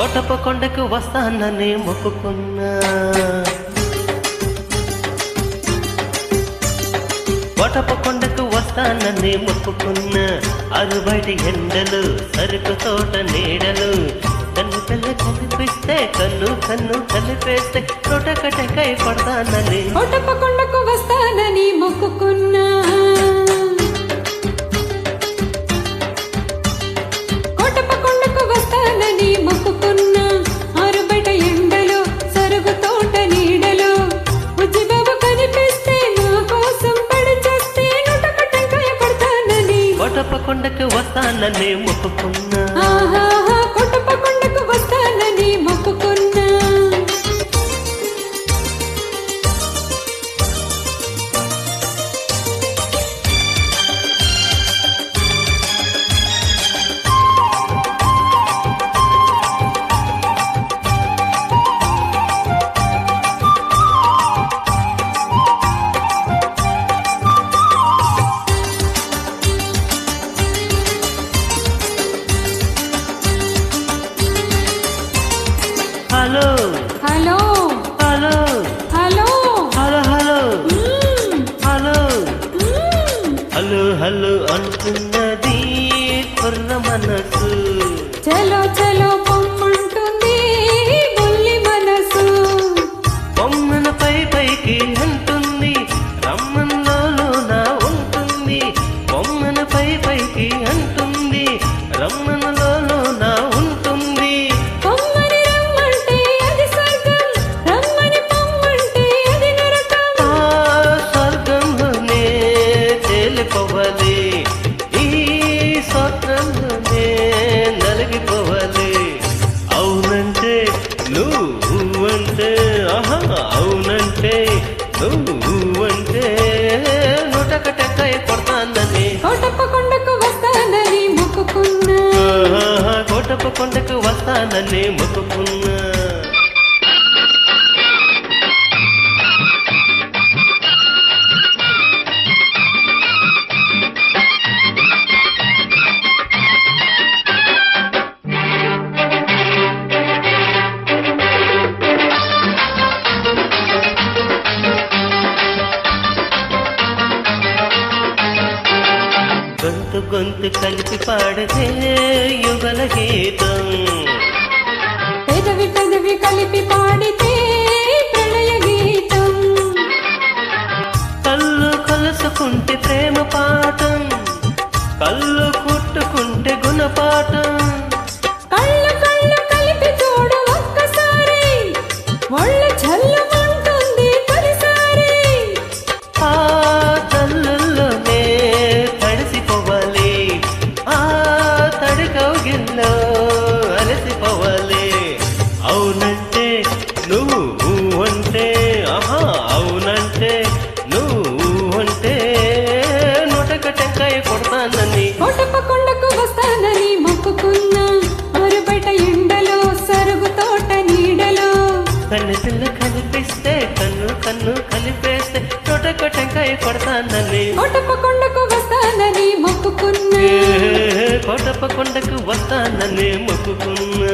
కోటప్ప కొండకు వస్తానని మొక్కుకున్నా. కోటప్ప కొండకు వస్తానని మొక్కుకున్నా. అరుబడి ఎండలు సరుకు తోట నీడలు. కన్ను పిల్ల కనిపిస్తే కన్ను కన్ను కలిపేస్తే తోటకటకై పడతానని. కోటప్ప కొండకు వస్తానని మొక్కుకున్నా. వస్తాననే మొక్కుకున్నా. ఆహాహా కోటప్ప కొండకు వస్తానని మొక్కుకున్నా. హలో హలో అంటున్నది కుర్ర మనసు. చలో చలో కొండకు మొక్కుకున్నా. గొంతు గొంతు కలిపి పాడితే యుగల గీతం పెదవి పెదవి అంటే ఆహా అవునంటే నువ్వు అంటే నూటక టెంకాయ కొడతానని. కోటప్ప కొండకు వస్తానని మొక్కుకున్నా ఆరు బయట ఎండలో సరుగు తోట నీడలో. కన్ను పిల్ల కనిపిస్తే కన్ను కన్ను కలిపేస్తే నూటక టెంకాయ కొడతానని. కోటప్ప కొండకు వస్తానని మొక్కుకున్నా. కోటప్ప కొండకు వస్తానని మొక్కుకున్నా.